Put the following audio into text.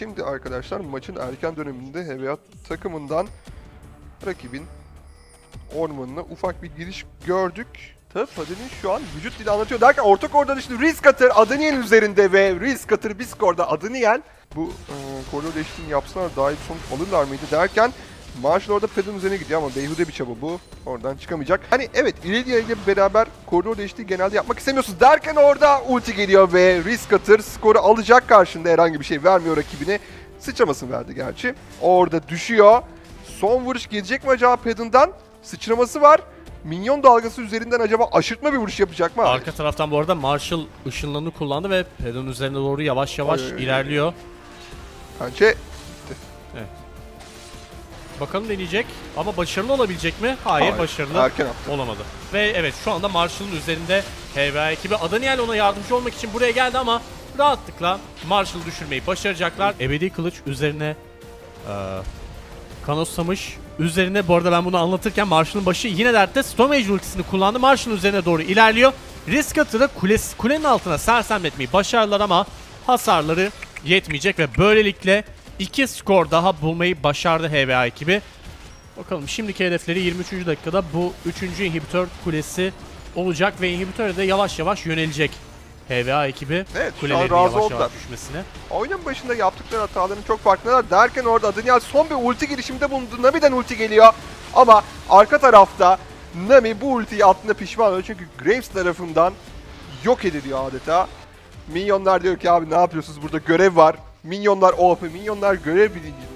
Şimdi arkadaşlar maçın erken döneminde HBA takımından rakibin ormanına ufak bir giriş gördük. Tabii Faden'in şu an vücut dili anlatıyor derken orta koridor işte Risk Cutter Adaniel üzerinde ve Risk Cutter bir skorda Adaniel bu e, koridor değişikliğini yapsalar daha iyi sonuç alırlar mıydı derken Marshall orada Pedon üzerine gidiyor ama beyhude bir çaba bu. Oradan çıkamayacak. Hani evet Irelia ile beraber koridor değişikliği genelde yapmak istemiyorsunuz derken orada ulti geliyor ve Risk Cutter skoru alacak karşında herhangi bir şey vermiyor rakibine. Sıçramasını verdi gerçi. Orada düşüyor. Son vuruş gelecek mi acaba Pedon'dan? Sıçraması var. Minyon dalgası üzerinden acaba aşırtma bir vuruş yapacak mı? Arka taraftan bu arada Marshall ışınlarını kullandı ve pedon üzerine doğru yavaş yavaş Oy, oy, oy. ilerliyor. Bence Bakalım deneyecek ama başarılı olabilecek mi? Hayır, Hayır, başarılı erken attı. olamadı. Ve evet şu anda Marshall'ın üzerinde HVA ekibi Adaniel ona yardımcı olmak için buraya geldi ama rahatlıkla Marshall'ı düşürmeyi başaracaklar. Ebedi kılıç üzerine eee kanoslamış. Üzerine bu arada ben bunu anlatırken Marshall'ın başı yine dertte Storm Age ultisini kullandı. Marshall'ın üzerine doğru ilerliyor. Risk atırı kules, kulenin altına sersemletmeyi başardılar ama hasarları yetmeyecek ve böylelikle iki skor daha bulmayı başardı HVA ekibi. Bakalım şimdiki hedefleri 23. dakikada bu 3. inhibitör kulesi olacak ve inhibitöre de yavaş yavaş yönelecek HVA ekibi. Evet, şu an kulelerin razı yavaş oldular. yavaş düşmesine. Oyunun başında yaptıkları hataların çok farkındalar derken orada Adaniel son bir ulti girişiminde bulundu. Nami'den ulti geliyor ama arka tarafta Nami bu ultiyi attığında pişman oluyor çünkü Graves tarafından yok ediliyor adeta. Minyonlar diyor ki abi ne yapıyorsunuz burada görev var. Minyonlar OP, minyonlar görev bilincinde.